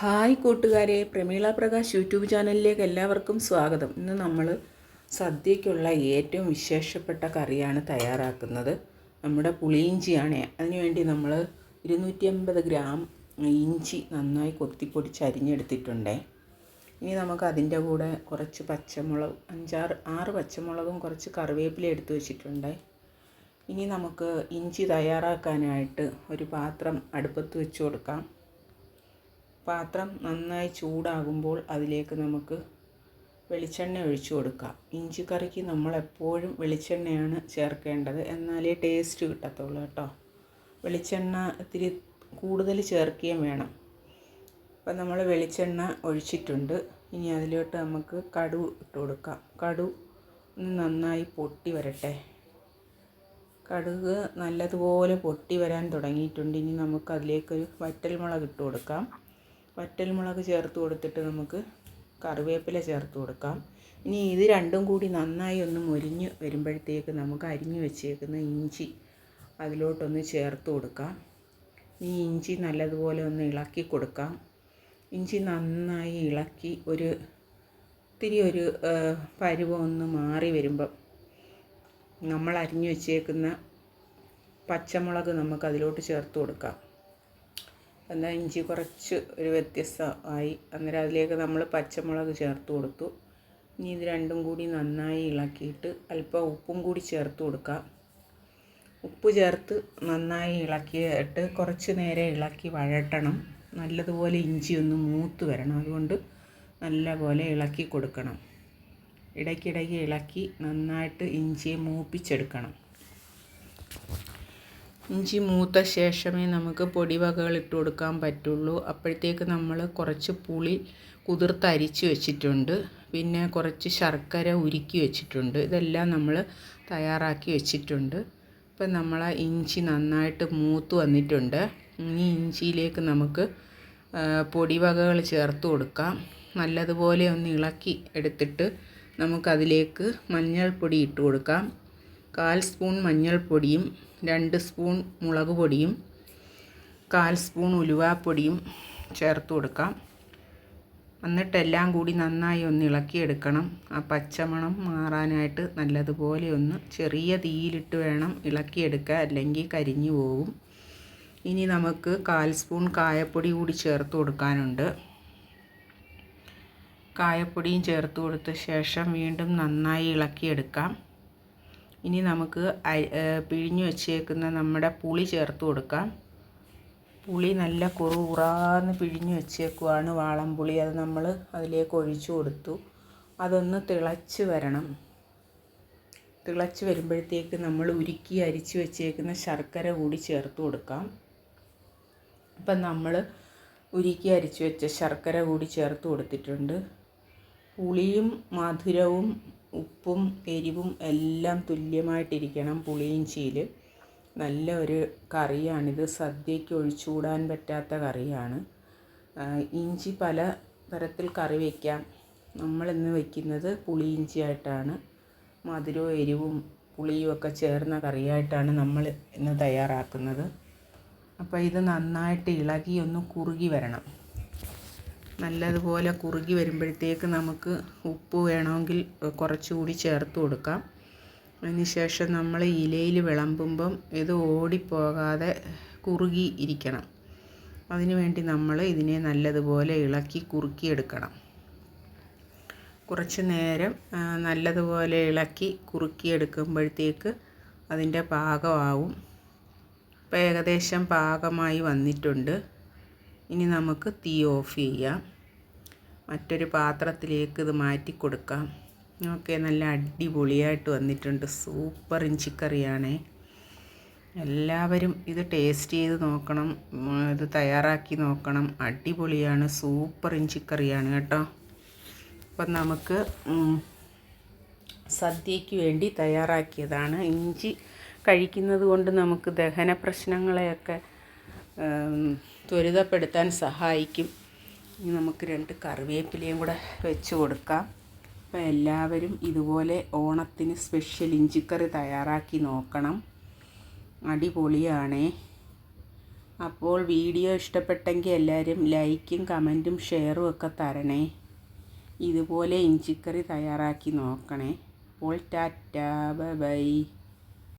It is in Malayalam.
ഹായ് കൂട്ടുകാരെ പ്രമീള പ്രകാശ് യൂട്യൂബ് ചാനലിലേക്ക് എല്ലാവർക്കും സ്വാഗതം. ഇന്ന് നമ്മൾ സദ്യയ്ക്കുള്ള ഏറ്റവും വിശേഷപ്പെട്ട കറിയാണ് തയ്യാറാക്കുന്നത്. നമ്മുടെ പുളിയിഞ്ചിയാണ് അതിനുവേണ്ടി നമ്മൾ ഇരുന്നൂറ്റി അമ്പത് ഗ്രാം ഇഞ്ചി നന്നായി കൊത്തിപ്പൊടിച്ച് അരിഞ്ഞെടുത്തിട്ടുണ്ടേ. ഇനി നമുക്ക് അതിന്റെ കൂടെ കുറച്ച് പച്ചമുളക് അഞ്ചാറ് ആറ് പച്ചമുളകും കുറച്ച് കറിവേപ്പില എടുത്തു വെച്ചിട്ടുണ്ട്. ഇനി നമുക്ക് ഇഞ്ചി തയ്യാറാക്കാനായിട്ട് ഒരു പാത്രം അടുപ്പത്ത് വെച്ച് കൊടുക്കാം. പാത്രം നന്നായി ചൂടാകുമ്പോൾ അതിലേക്ക് നമുക്ക് വെളിച്ചെണ്ണ ഒഴിച്ചു കൊടുക്കാം. ഇഞ്ചി കറിക്ക് നമ്മൾ എപ്പോഴും വെളിച്ചെണ്ണയാണ് ചേർക്കേണ്ടത്. എന്നാലേ ടേസ്റ്റ് കിട്ടത്തുള്ളൂ കേട്ടോ. വെളിച്ചെണ്ണ ഇത്തിരി കൂടുതൽ ചേർക്കുകയും വേണം. അപ്പം നമ്മൾ വെളിച്ചെണ്ണ ഒഴിച്ചിട്ടുണ്ട്. ഇനി അതിലോട്ട് നമുക്ക് കടു ഇട്ട് കൊടുക്കാം. കടു നന്നായി പൊട്ടി വരട്ടെ. കടുക് നല്ലതുപോലെ പൊട്ടി വരാൻ തുടങ്ങിയിട്ടുണ്ട്. ഇനി നമുക്ക് അതിലേക്കൊരു വറ്റൽമുളക് ഇട്ട് കൊടുക്കാം. വറ്റൽമുളക് ചേർത്ത് കൊടുത്തിട്ട് നമുക്ക് കറിവേപ്പില ചേർത്ത് കൊടുക്കാം. ഇനി ഇത് രണ്ടും കൂടി നന്നായി ഒന്ന് മുരിഞ്ഞ് വരുമ്പോഴത്തേക്ക് നമുക്ക് അരിഞ്ഞു വെച്ചേക്കുന്ന ഇഞ്ചി അതിലോട്ടൊന്ന് ചേർത്ത് കൊടുക്കാം. ഈ ഇഞ്ചി നല്ലതുപോലെ ഒന്ന് ഇളക്കി കൊടുക്കാം. ഇഞ്ചി നന്നായി ഇളക്കി ഒരു ഇത്തിരി ഒരു പരുവം ഒന്ന് മാറി വരുമ്പം നമ്മൾ അരിഞ്ഞു വെച്ചേക്കുന്ന പച്ചമുളക് നമുക്ക് അതിലോട്ട് ചേർത്ത് കൊടുക്കാം. എന്നാൽ ഇഞ്ചി കുറച്ച് ഒരു വ്യത്യസ്തമായി അന്നേരം അതിലേക്ക് നമ്മൾ പച്ചമുളക് ചേർത്ത് കൊടുത്തു. ഇനി ഇത് രണ്ടും കൂടി നന്നായി ഇളക്കിയിട്ട് അല്പം ഉപ്പും കൂടി ചേർത്ത് കൊടുക്കാം. ഉപ്പ് ചേർത്ത് നന്നായി ഇളക്കിയിട്ട് കുറച്ച് നേരം ഇളക്കി വഴട്ടണം നല്ലതുപോലെ ഇഞ്ചി ഒന്ന് മൂത്ത് വരണം. അതുകൊണ്ട് നല്ലപോലെ ഇളക്കി കൊടുക്കണം. ഇടയ്ക്കിടയ്ക്ക് ഇളക്കി നന്നായിട്ട് ഇഞ്ചിയെ മൂപ്പിച്ചെടുക്കണം. ഇഞ്ചി മൂത്ത ശേഷമേ നമുക്ക് പൊടിവകകൾ ഇട്ട് കൊടുക്കാൻ പറ്റുള്ളൂ. അപ്പോഴത്തേക്ക് നമ്മൾ കുറച്ച് പുളി കുതിർത്ത് അരിച്ച് വെച്ചിട്ടുണ്ട്. പിന്നെ കുറച്ച് ശർക്കര ഉരുക്കി വെച്ചിട്ടുണ്ട്. ഇതെല്ലാം നമ്മൾ തയ്യാറാക്കി വെച്ചിട്ടുണ്ട്. ഇപ്പം നമ്മൾ ഇഞ്ചി നന്നായിട്ട് മൂത്ത് വന്നിട്ടുണ്ട്. ഇനി ഇഞ്ചിയിലേക്ക് നമുക്ക് പൊടിവകകൾ ചേർത്ത് കൊടുക്കാം. നല്ലതുപോലെ ഒന്ന് ഇളക്കി എടുത്തിട്ട് നമുക്കതിലേക്ക് മഞ്ഞൾപ്പൊടി ഇട്ട് കൊടുക്കാം. കാൽ സ്പൂൺ മഞ്ഞൾപ്പൊടിയും രണ്ട് സ്പൂൺ മുളക് പൊടിയും കാൽ സ്പൂൺ ഉലുവാപ്പൊടിയും ചേർത്ത് കൊടുക്കാം. എന്നിട്ടെല്ലാം കൂടി നന്നായി ഒന്ന് ഇളക്കിയെടുക്കണം. ആ പച്ചമണം മാറാനായിട്ട് നല്ലതുപോലെ ഒന്ന് ചെറിയ തീയിലിട്ട് വേണം ഇളക്കിയെടുക്കുക അല്ലെങ്കിൽ കരിഞ്ഞു പോകും. ഇനി നമുക്ക് കാൽ സ്പൂൺ കായപ്പൊടി കൂടി ചേർത്ത് കൊടുക്കാനുണ്ട്. കായപ്പൊടിയും ചേർത്ത് കൊടുത്ത ശേഷം വീണ്ടും നന്നായി ഇളക്കിയെടുക്കാം. ഇനി നമുക്ക് പിഴിഞ്ഞു വെച്ചേക്കുന്ന നമ്മുടെ പുളി ചേർത്ത് കൊടുക്കാം. പുളി നല്ല കുറുകുറാന്ന് പിഴിഞ്ഞു വെച്ചേക്കുവാണ് വാളംപുളി. അത് നമ്മൾ അതിലേക്ക് ഒഴിച്ചു കൊടുത്തു. അതൊന്ന് തിളച്ച് വരണം. തിളച്ച് വരുമ്പോഴത്തേക്ക് നമ്മൾ ഉരുക്കി അരിച്ച് വെച്ചേക്കുന്ന ശർക്കര കൂടി ചേർത്ത് കൊടുക്കാം. അപ്പം നമ്മൾ ഉരുക്കി അരിച്ച് വെച്ച ശർക്കര കൂടി ചേർത്ത് കൊടുത്തിട്ടുണ്ട്. പുളിയും മധുരവും ഉപ്പും എരിവും എല്ലാം തുല്യമായിട്ടിരിക്കണം പുളിയിഞ്ചിയിൽ നല്ല ഒരു കറിയാണിത്. സദ്യയ്ക്ക് ഒഴിച്ചുകൂടാൻ പറ്റാത്ത കറിയാണ്. ഇഞ്ചി പല തരത്തിൽ കറി വയ്ക്കാം നമ്മളിന്ന് വയ്ക്കുന്നത് പുളിയിഞ്ചിയായിട്ടാണ് മധുരവും എരിവും പുളിയും ഒക്കെ ചേർന്ന കറിയായിട്ടാണ് നമ്മൾ ഇന്ന് തയ്യാറാക്കുന്നത്. അപ്പോൾ ഇത് നന്നായിട്ട് ഇളകി ഒന്ന് കുറുകി വരണം. നല്ലതുപോലെ കുറുകി വരുമ്പോഴത്തേക്ക് നമുക്ക് ഉപ്പ് വേണമെങ്കിൽ കുറച്ചുകൂടി ചേർത്ത് കൊടുക്കാം. അതിന് ശേഷം നമ്മൾ ഇലയിൽ വിളമ്പുമ്പം ഇത് ഓടിപ്പോകാതെ കുറുകി ഇരിക്കണം. അതിനുവേണ്ടി നമ്മൾ ഇതിനെ നല്ലതുപോലെ ഇളക്കി കുറുക്കിയെടുക്കണം. കുറച്ച് നേരം നല്ലതുപോലെ ഇളക്കി കുറുക്കിയെടുക്കുമ്പോഴത്തേക്ക് അതിന്റെ പാകമാവും. ഇപ്പോൾ ഏകദേശം പാകമായി വന്നിട്ടുണ്ട്. ഇനി നമുക്ക് തീ ഓഫ് ചെയ്യാം. മറ്റൊരു പാത്രത്തിലേക്ക് ഇത് മാറ്റി കൊടുക്കാം. ഓക്കെ നല്ല അടിപൊളിയായിട്ട് വന്നിട്ടുണ്ട്. സൂപ്പർ ഇഞ്ചിക്കറിയാണേ. എല്ലാവരും ഇത് ടേസ്റ്റ് ചെയ്ത് നോക്കണം ഇത് തയ്യാറാക്കി നോക്കണം. അടിപൊളിയാണ് സൂപ്പർ ഇഞ്ചിക്കറിയാണ് കേട്ടോ. അപ്പം നമുക്ക് സദ്യയ്ക്ക് വേണ്ടി തയ്യാറാക്കിയതാണ്. ഇഞ്ചി കഴിക്കുന്നത് കൊണ്ട് നമുക്ക് ദഹന പ്രശ്നങ്ങളെയൊക്കെ ത്വരിതപ്പെടുത്താൻ സഹായിക്കും. ഇനി നമുക്ക് രണ്ട് കറിവേപ്പിലയും കൂടെ വെച്ച് കൊടുക്കാം. അപ്പോൾ എല്ലാവരും ഇതുപോലെ ഓണത്തിന് സ്പെഷ്യൽ ഇഞ്ചിക്കറി തയ്യാറാക്കി നോക്കണം. അടിപൊളിയാണേ. അപ്പോൾ വീഡിയോ ഇഷ്ടപ്പെട്ടെങ്കിൽ എല്ലാവരും ലൈക്കും കമന്റും ഷെയറും ഒക്കെ തരണേ. ഇതുപോലെ ഇഞ്ചിക്കറി തയ്യാറാക്കി നോക്കണേ. അപ്പോൾ ടാറ്റ ബൈ.